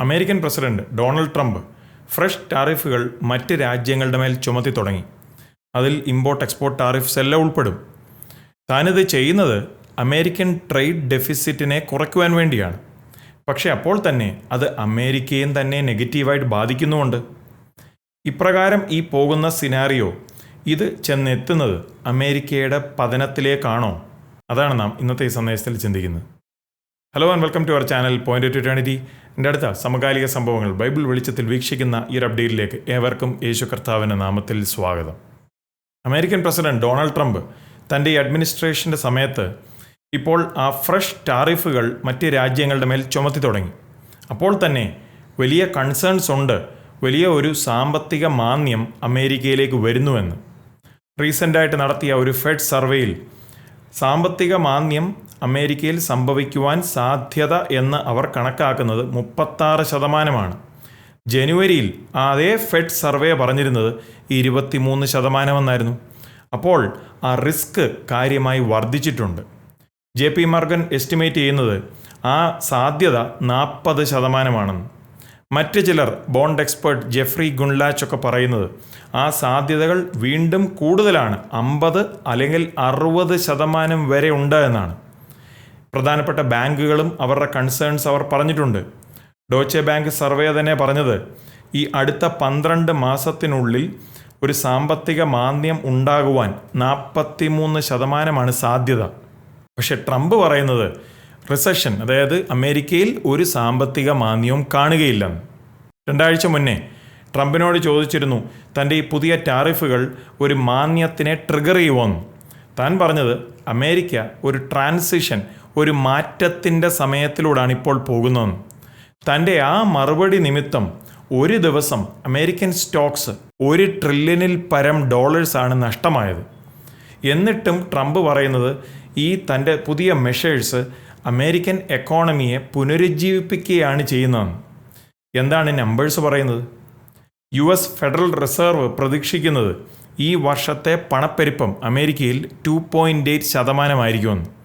American president Donald Trump fresh ടാരിഫുകൾ മറ്റ് രാജ്യങ്ങളുടെ മേൽ ചുമത്തി തുടങ്ങി. അതിൽ ഇമ്പോർട്ട് എക്സ്പോർട്ട് ടാറിഫ്സ് എല്ലാം ഉൾപ്പെടും. താനിത് ചെയ്യുന്നത് അമേരിക്കൻ ട്രേഡ് ഡെഫിസിറ്റിനെ കുറയ്ക്കുവാൻ വേണ്ടിയാണ്. പക്ഷേ അപ്പോൾ തന്നെ അത് അമേരിക്കയും തന്നെ നെഗറ്റീവായിട്ട് ബാധിക്കുന്നുമുണ്ട്. ഇപ്രകാരം ഈ പോകുന്ന സിനാറിയോ ഇത് ചെന്നെത്തുന്നത് അമേരിക്കയുടെ പതനത്തിലേക്കാണോ? അതാണ് നാം ഇന്നത്തെ ഈ സന്ദേശത്തിൽ ചിന്തിക്കുന്നത്. Hello and welcome to our channel point to eternity എന്റെ അടുത്ത സമകാലിക സംഭവങ്ങൾ ബൈബിൾ വെളിച്ചത്തിൽ വീക്ഷിക്കുന്ന ഈ അപ്ഡേറ്റിലേക്ക് ഏവർക്കും യേശു കർത്താവിന്റെ നാമത്തിൽ സ്വാഗതം. അമേരിക്കൻ പ്രസിഡന്റ് ഡൊണാൾഡ് ട്രംപ് തന്റെ ഈ അഡ്മിനിസ്ട്രേഷന്റെ സമയത്ത് ഇപ്പോൾ ആ ഫ്രഷ് ടാറിഫുകൾ മറ്റ് രാജ്യങ്ങളുടെ മേൽ ചുമത്തി തുടങ്ങി. അപ്പോൾ തന്നെ വലിയ കൺസേൺസ് ഉണ്ട് വലിയ ഒരു സാമ്പത്തിക മാന്ദ്യം അമേരിക്കയിലേക്ക് വരുന്നുവെന്ന് റീസെന്റായിട്ട് നടത്തിയ ഒരു ഫെഡ് സർവേയിൽ സാമ്പത്തിക മാന്ദ്യം അമേരിക്കയിൽ സംഭവിക്കുവാൻ സാധ്യത എന്ന് അവർ കണക്കാക്കുന്നത് മുപ്പത്താറ് ശതമാനമാണ്. ജനുവരിയിൽ അതേ ഫെഡ് സർവേ പറഞ്ഞിരുന്നത് ഇരുപത്തിമൂന്ന് ശതമാനമെന്നായിരുന്നു. അപ്പോൾ ആ റിസ്ക് കാര്യമായി വർദ്ധിച്ചിട്ടുണ്ട്. ജെ പി മാർഗൻ എസ്റ്റിമേറ്റ് ചെയ്യുന്നത് ആ സാധ്യത നാൽപ്പത് ശതമാനമാണെന്ന്. മറ്റ് ചിലർ ബോണ്ട് എക്സ്പേർട്ട് ജെഫ്രി ഗുൺലാച്ച് ഒക്കെ പറയുന്നത് ആ സാധ്യതകൾ വീണ്ടും കൂടുതലാണ്. അമ്പത് അല്ലെങ്കിൽ അറുപത് ശതമാനം വരെ ഉണ്ട് എന്നാണ്. പ്രധാനപ്പെട്ട ബാങ്കുകളും അവരുടെ കൺസേൺസ് അവർ പറഞ്ഞിട്ടുണ്ട്. ഡോച്ചെ ബാങ്ക് സർവേ തന്നെ പറഞ്ഞത് ഈ അടുത്ത പന്ത്രണ്ട് മാസത്തിനുള്ളിൽ ഒരു സാമ്പത്തിക മാന്ദ്യം ഉണ്ടാകുവാൻ നാൽപ്പത്തിമൂന്ന് ശതമാനമാണ് സാധ്യത. പക്ഷെ ട്രംപ് പറയുന്നത് റിസഷൻ അതായത് അമേരിക്കയിൽ ഒരു സാമ്പത്തിക മാന്ദ്യവും കാണുകയില്ല. രണ്ടാഴ്ച മുന്നേ ട്രംപിനോട് ചോദിച്ചിരുന്നു തന്റെ ഈ പുതിയ ടാറിഫുകൾ ഒരു മാന്യത്തിനെ ട്രിഗർ ചെയ്യുമെന്ന് താൻ പറഞ്ഞത് അമേരിക്ക ഒരു ട്രാൻസിഷൻ ഒരു മാറ്റത്തിന്റെ സമയത്തിലൂടെയാണ് ഇപ്പോൾ പോകുന്നതെന്ന് തന്റെ ആ മറുപടി നിമിത്തം ഒരു ദിവസം അമേരിക്കൻ സ്റ്റോക്സ് ഒരു ട്രില്യണിൽ പരം ഡോളേഴ്സാണ് നഷ്ടമായത്. എന്നിട്ടും ട്രംപ് പറയുന്നത് ഈ തന്റെ പുതിയ മെഷേഴ്സ് അമേരിക്കൻ എക്കോണമിയെ പുനരുജ്ജീവിപ്പിക്കുകയാണ് ചെയ്യുന്നതെന്ന് എന്താണ് നമ്പേഴ്സ് പറയുന്നത്? യു എസ് ഫെഡറൽ റിസർവ് പ്രതീക്ഷിക്കുന്നത് ഈ വർഷത്തെ പണപ്പെരുപ്പം അമേരിക്കയിൽ ടു പോയിന്റ് എയ്റ്റ് ശതമാനമായിരിക്കുമെന്ന്.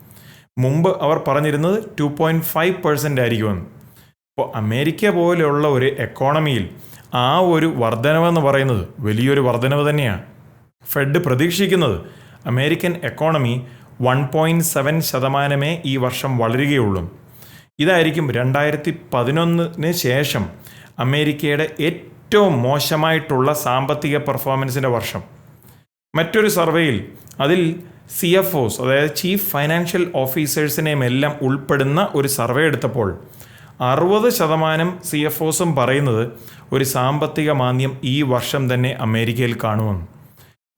മുമ്പ് അവർ പറഞ്ഞിരുന്നത് ടു പോയിന്റ് ഫൈവ് പെർസെന്റ് ആയിരിക്കുമെന്ന്. അപ്പോൾ അമേരിക്ക പോലെയുള്ള ഒരു എക്കോണമിയിൽ ആ ഒരു വർധനവെന്ന് പറയുന്നത് വലിയൊരു വർധനവ് തന്നെയാണ്. ഫെഡ് പ്രതീക്ഷിക്കുന്നത് American economy one point seven ശതമാനമേ ഈ വർഷം വളരുകയുള്ളൂ. ഇതായിരിക്കും രണ്ടായിരത്തി പതിനൊന്നിന് ശേഷം അമേരിക്കയുടെ ഏറ്റവും മോശമായിട്ടുള്ള സാമ്പത്തിക പെർഫോമൻസിന്റെ വർഷം. മറ്റൊരു സർവേയിൽ അതിൽ സി എഫ് ഒസ് അതായത് ചീഫ് ഫൈനാൻഷ്യൽ ഓഫീസേഴ്സിനെയും എല്ലാം ഉൾപ്പെടുന്ന ഒരു സർവേ എടുത്തപ്പോൾ അറുപത് ശതമാനം സി എഫ് ഒസും പറയുന്നത് ഒരു സാമ്പത്തിക മാന്ദ്യം ഈ വർഷം തന്നെ അമേരിക്കയിൽ കാണുമെന്ന്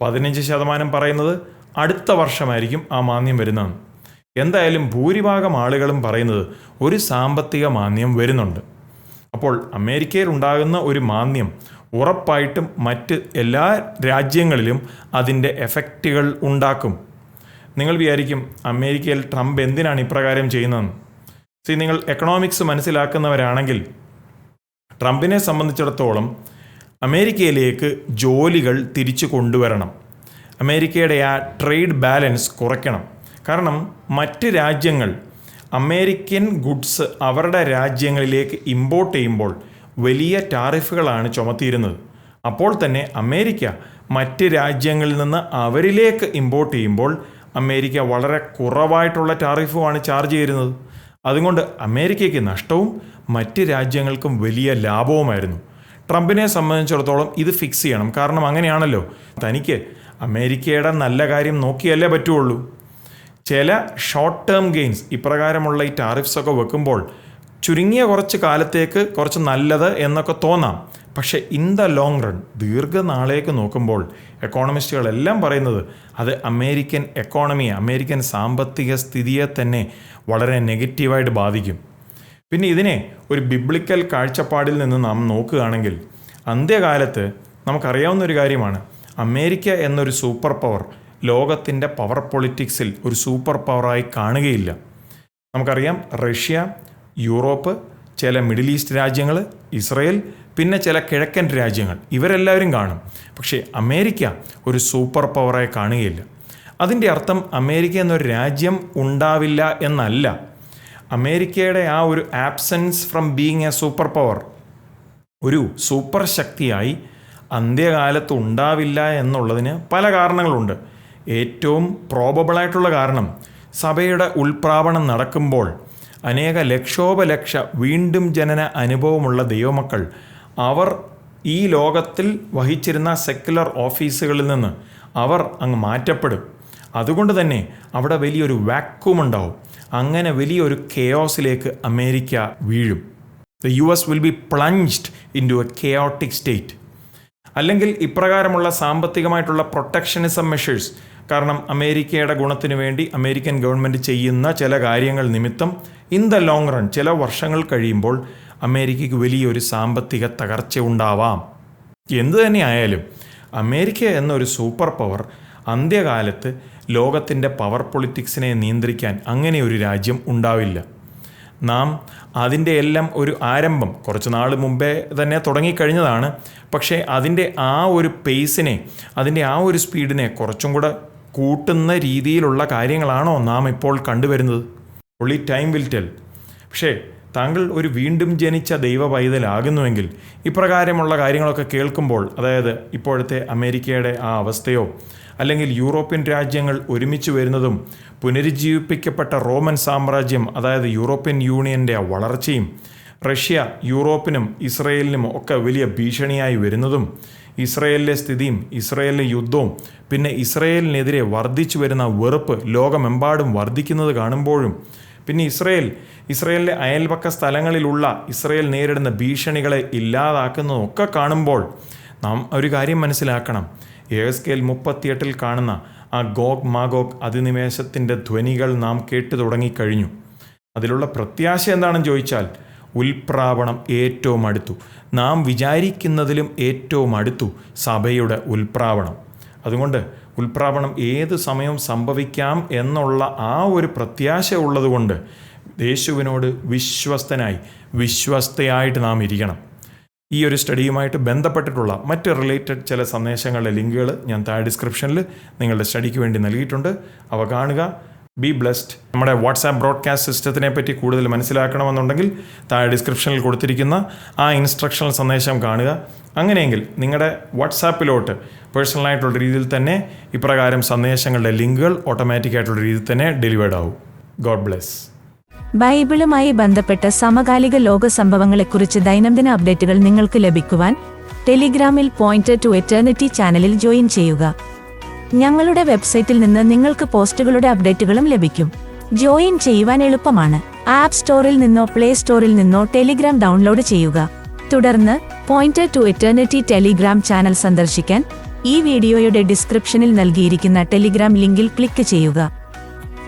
പതിനഞ്ച് ശതമാനം പറയുന്നത് അടുത്ത വർഷമായിരിക്കും ആ മാന്ദ്യം വരുന്നതെന്ന് എന്തായാലും ഭൂരിഭാഗം ആളുകളും പറയുന്നത് ഒരു സാമ്പത്തിക മാന്ദ്യം വരുന്നുണ്ട്. അപ്പോൾ അമേരിക്കയിൽ ഉണ്ടാകുന്ന ഒരു മാന്ദ്യം ഉറപ്പായിട്ടും മറ്റ് എല്ലാ രാജ്യങ്ങളിലും അതിന്റെ എഫക്റ്റുകൾ ഉണ്ടാക്കും. നിങ്ങൾ വിചാരിക്കും അമേരിക്കയിൽ ട്രംപ് എന്തിനാണ് ഇപ്രകാരം ചെയ്യുന്നതെന്ന്. സി നിങ്ങൾ എക്കണോമിക്സ് മനസ്സിലാക്കുന്നവരാണെങ്കിൽ ട്രംപിനെ സംബന്ധിച്ചിടത്തോളം അമേരിക്കയിലേക്ക് ജോലികൾ തിരിച്ചു കൊണ്ടുവരണം. അമേരിക്കയുടെ ആ ട്രേഡ് ബാലൻസ് കുറയ്ക്കണം. കാരണം മറ്റ് രാജ്യങ്ങൾ അമേരിക്കൻ ഗുഡ്സ് അവരുടെ രാജ്യങ്ങളിലേക്ക് ഇമ്പോർട്ട് ചെയ്യുമ്പോൾ വലിയ ടാറിഫുകളാണ് ചുമത്തിയിരുന്നത്. അപ്പോൾ തന്നെ അമേരിക്ക മറ്റ് രാജ്യങ്ങളിൽ നിന്ന് അവരിലേക്ക് ഇമ്പോർട്ട് ചെയ്യുമ്പോൾ അമേരിക്ക വളരെ കുറവായിട്ടുള്ള ടാറിഫുമാണ് ചാർജ് ചെയ്തിരുന്നത് അതുകൊണ്ട് അമേരിക്കയ്ക്ക് നഷ്ടവും മറ്റ് രാജ്യങ്ങൾക്കും വലിയ ലാഭവുമായിരുന്നു. ട്രംപിനെ സംബന്ധിച്ചിടത്തോളം ഇത് ഫിക്സ് ചെയ്യണം. കാരണം അങ്ങനെയാണല്ലോ. തനിക്ക് അമേരിക്കയുടെ നല്ല കാര്യം നോക്കിയല്ലേ പറ്റുള്ളൂ. ചില ഷോർട്ട് ടേം ഗെയിൻസ് ഇപ്രകാരമുള്ള ഈ ടാറിഫ്സ് ഒക്കെ വെക്കുമ്പോൾ ചുരുങ്ങിയ കുറച്ച് കാലത്തേക്ക് കുറച്ച് നല്ലത് എന്നൊക്കെ തോന്നാം. പക്ഷേ ഇൻ ദ ലോങ് റൺ ദീർഘനാളേക്ക് നോക്കുമ്പോൾ എക്കോണമിസ്റ്റുകളെല്ലാം പറയുന്നത് അത് അമേരിക്കൻ എക്കോണമിയെ അമേരിക്കൻ സാമ്പത്തിക സ്ഥിതിയെ തന്നെ വളരെ നെഗറ്റീവായിട്ട് ബാധിക്കും. പിന്നെ ഇതിനെ ഒരു ബിബ്ലിക്കൽ കാഴ്ചപ്പാടിൽ നിന്ന് നാം നോക്കുകയാണെങ്കിൽ അന്ത്യകാലത്ത് നമുക്കറിയാവുന്ന ഒരു കാര്യമാണ്. അമേരിക്ക എന്നൊരു സൂപ്പർ പവർ ലോകത്തിന്റെ പവർ പൊളിറ്റിക്സിൽ ഒരു സൂപ്പർ പവറായി കാണുകയില്ല. നമുക്കറിയാം റഷ്യ യൂറോപ്പ് ചില മിഡിൽ ഈസ്റ്റ് രാജ്യങ്ങൾ ഇസ്രയേൽ പിന്നെ ചില കിഴക്കൻ രാജ്യങ്ങൾ. ഇവരെല്ലാവരും കാണും. പക്ഷേ അമേരിക്ക ഒരു സൂപ്പർ പവറായി കാണുകയില്ല. അതിന്റെ അർത്ഥം അമേരിക്ക എന്നൊരു രാജ്യം ഉണ്ടാവില്ല എന്നല്ല. അമേരിക്കയുടെ ആ ഒരു absence from being a super power ഒരു സൂപ്പർ ശക്തിയായി അന്ത്യകാലത്ത് ഉണ്ടാവില്ല എന്നുള്ളതിന് പല കാരണങ്ങളുണ്ട്. ഏറ്റവും പ്രോബബിളായിട്ടുള്ള കാരണം സഭയുടെ ഉൾപ്രാവണം നടക്കുമ്പോൾ അനേക ലക്ഷോപലക്ഷ വീണ്ടും ജനന അനുഭവമുള്ള ദൈവമക്കൾ അവർ ഈ ലോകത്തിൽ വഹിച്ചിരുന്ന സെക്കുലർ ഓഫീസുകളിൽ നിന്ന് അവർ അങ്ങ് മാറ്റപ്പെടും. അതുകൊണ്ട് തന്നെ അവിടെ വലിയൊരു വാക്വം അങ്ങനെ വലിയൊരു കെയോസിലേക്ക് അമേരിക്ക വീഴും. The U S will be plunged into a chaotic state അല്ലെങ്കിൽ ഇപ്രകാരമുള്ള സാമ്പത്തികമായിട്ടുള്ള പ്രൊട്ടക്ഷനിസം മെഷേഴ്സ് കാരണം അമേരിക്കയുടെ ഗുണത്തിന് വേണ്ടി അമേരിക്കൻ ഗവൺമെന്റ് ചെയ്യുന്ന ചില കാര്യങ്ങൾ നിമിത്തം ഇൻ ദ ലോങ് റൺ ചില വർഷങ്ങൾ കഴിയുമ്പോൾ അമേരിക്കയ്ക്ക് വലിയൊരു സാമ്പത്തിക തകർച്ച ഉണ്ടാവാം. എന്തു തന്നെയായാലും അമേരിക്ക എന്നൊരു സൂപ്പർ പവർ അന്ത്യകാലത്ത് ലോകത്തിന്റെ പവർ പൊളിറ്റിക്സിനെ നിയന്ത്രിക്കാൻ അങ്ങനെ ഒരു രാജ്യം ഉണ്ടാവില്ല. നാം അതിന്റെ എല്ലാം ഒരു ആരംഭം കുറച്ച് നാൾ മുമ്പേ തന്നെ തുടങ്ങിക്കഴിഞ്ഞതാണ്. പക്ഷേ അതിന്റെ ആ ഒരു പേസിനെ അതിന്റെ ആ ഒരു സ്പീഡിനെ കുറച്ചും കൂടെ കൂട്ടുന്ന രീതിയിലുള്ള കാര്യങ്ങളാണോ നാം ഇപ്പോൾ കണ്ടുവരുന്നത്? ഒളി ടൈം വിൽ ടെൽ പക്ഷേ താങ്കൾ ഒരു വീണ്ടും ജനിച്ച ദൈവ പൈതലാകുന്നുവെങ്കിൽ ഇപ്രകാരമുള്ള കാര്യങ്ങളൊക്കെ കേൾക്കുമ്പോൾ അതായത് ഇപ്പോഴത്തെ അമേരിക്കയുടെ ആ അവസ്ഥയോ അല്ലെങ്കിൽ യൂറോപ്യൻ രാജ്യങ്ങൾ ഒരുമിച്ച് വരുന്നതും പുനരുജ്ജീവിപ്പിക്കപ്പെട്ട റോമൻ സാമ്രാജ്യം അതായത് യൂറോപ്യൻ യൂണിയന്റെ വളർച്ചയും റഷ്യ യൂറോപ്പിനും ഇസ്രയേലിനും ഒക്കെ വലിയ ഭീഷണിയായി വരുന്നതും ഇസ്രയേലിലെ സ്ഥിതിയും ഇസ്രയേലിലെ യുദ്ധവും പിന്നെ ഇസ്രയേലിനെതിരെ വർദ്ധിച്ചു വരുന്ന വെറുപ്പ് ലോകമെമ്പാടും വർദ്ധിക്കുന്നത് കാണുമ്പോഴും പിന്നെ ഇസ്രയേൽ ഇസ്രയേലിലെ അയൽപക്ക സ്ഥലങ്ങളിലുള്ള ഇസ്രയേൽ നേരിടുന്ന ഭീഷണികളെ ഇല്ലാതാക്കുന്നതൊക്കെ കാണുമ്പോൾ നാം ഒരു കാര്യം മനസ്സിലാക്കണം. എസ്കേൽ മുപ്പത്തിയെട്ടിൽ കാണുന്ന ആ ഗോഗ് മാഗോഗ് അധിനിവേശത്തിന്റെ ധ്വനികൾ നാം കേട്ടു തുടങ്ങിക്കഴിഞ്ഞു. അതിലുള്ള പ്രത്യാശ എന്താണെന്ന് ചോദിച്ചാൽ ഉൽപ്രാവണം ഏറ്റവും അടുത്തു. നാം വിചാരിക്കുന്നതിലും ഏറ്റവും അടുത്തു സഭയുടെ ഉൽപ്രാവണം. അതുകൊണ്ട് ഉൽപ്രാവണം ഏത് സമയവും സംഭവിക്കാം എന്നുള്ള ആ ഒരു പ്രത്യാശ ഉള്ളതുകൊണ്ട് യേശുവിനോട് വിശ്വസ്തനായി വിശ്വസ്തയായിട്ട് നാം ഇരിക്കണം. ഈ ഒരു സ്റ്റഡിയുമായിട്ട് ബന്ധപ്പെട്ടിട്ടുള്ള മറ്റ് റിലേറ്റഡ് ചില സന്ദേശങ്ങളുടെ ലിങ്കുകൾ ഞാൻ താഴെ ഡിസ്ക്രിപ്ഷനിൽ നിങ്ങളുടെ സ്റ്റഡിക്ക് വേണ്ടി നൽകിയിട്ടുണ്ട്. അവ കാണുക. ബി ബ്ലെസ്ഡ് നമ്മുടെ വാട്സാപ്പ് ബ്രോഡ്കാസ്റ്റ് സിസ്റ്റത്തിനെ പറ്റി കൂടുതൽ മനസ്സിലാക്കണമെന്നുണ്ടെങ്കിൽ താഴെ ഡിസ്ക്രിപ്ഷനിൽ കൊടുത്തിരിക്കുന്ന ആ ഇൻസ്ട്രക്ഷണൽ സന്ദേശം കാണുക. അങ്ങനെയെങ്കിൽ നിങ്ങളുടെ വാട്സാപ്പിലോട്ട് പേഴ്സണലായിട്ടുള്ള രീതിയിൽ തന്നെ ഇപ്രകാരം സന്ദേശങ്ങളുടെ ലിങ്കുകൾ ഓട്ടോമാറ്റിക്കായിട്ടുള്ള രീതിയിൽ തന്നെ ഡെലിവേർഡ് ആവും. ഗോഡ് ബ്ലെസ് ബൈബിളുമായി ബന്ധപ്പെട്ട സമകാലിക ലോക സംഭവങ്ങളെക്കുറിച്ച് ദൈനംദിന അപ്ഡേറ്റുകൾ നിങ്ങൾക്ക് ലഭിക്കുവാൻ ടെലിഗ്രാമിൽ പോയിന്റ് ടു എറ്റേണിറ്റി ചാനലിൽ ജോയിൻ ചെയ്യുക. ഞങ്ങളുടെ വെബ്സൈറ്റിൽ നിന്ന് നിങ്ങൾക്ക് പോസ്റ്റുകളുടെ അപ്ഡേറ്റുകളും ലഭിക്കും. ജോയിൻ ചെയ്യുവാൻ എളുപ്പമാണ്. ആപ്പ് സ്റ്റോറിൽ നിന്നോ പ്ലേ സ്റ്റോറിൽ നിന്നോ ടെലിഗ്രാം ഡൗൺലോഡ് ചെയ്യുക. തുടർന്ന് point to eternity Telegram channel സന്ദർശിക്കാൻ ഈ വീഡിയോയുടെ ഡിസ്ക്രിപ്ഷനിൽ നൽകിയിരിക്കുന്ന ടെലിഗ്രാം ലിങ്കിൽ ക്ലിക്ക് ചെയ്യുക.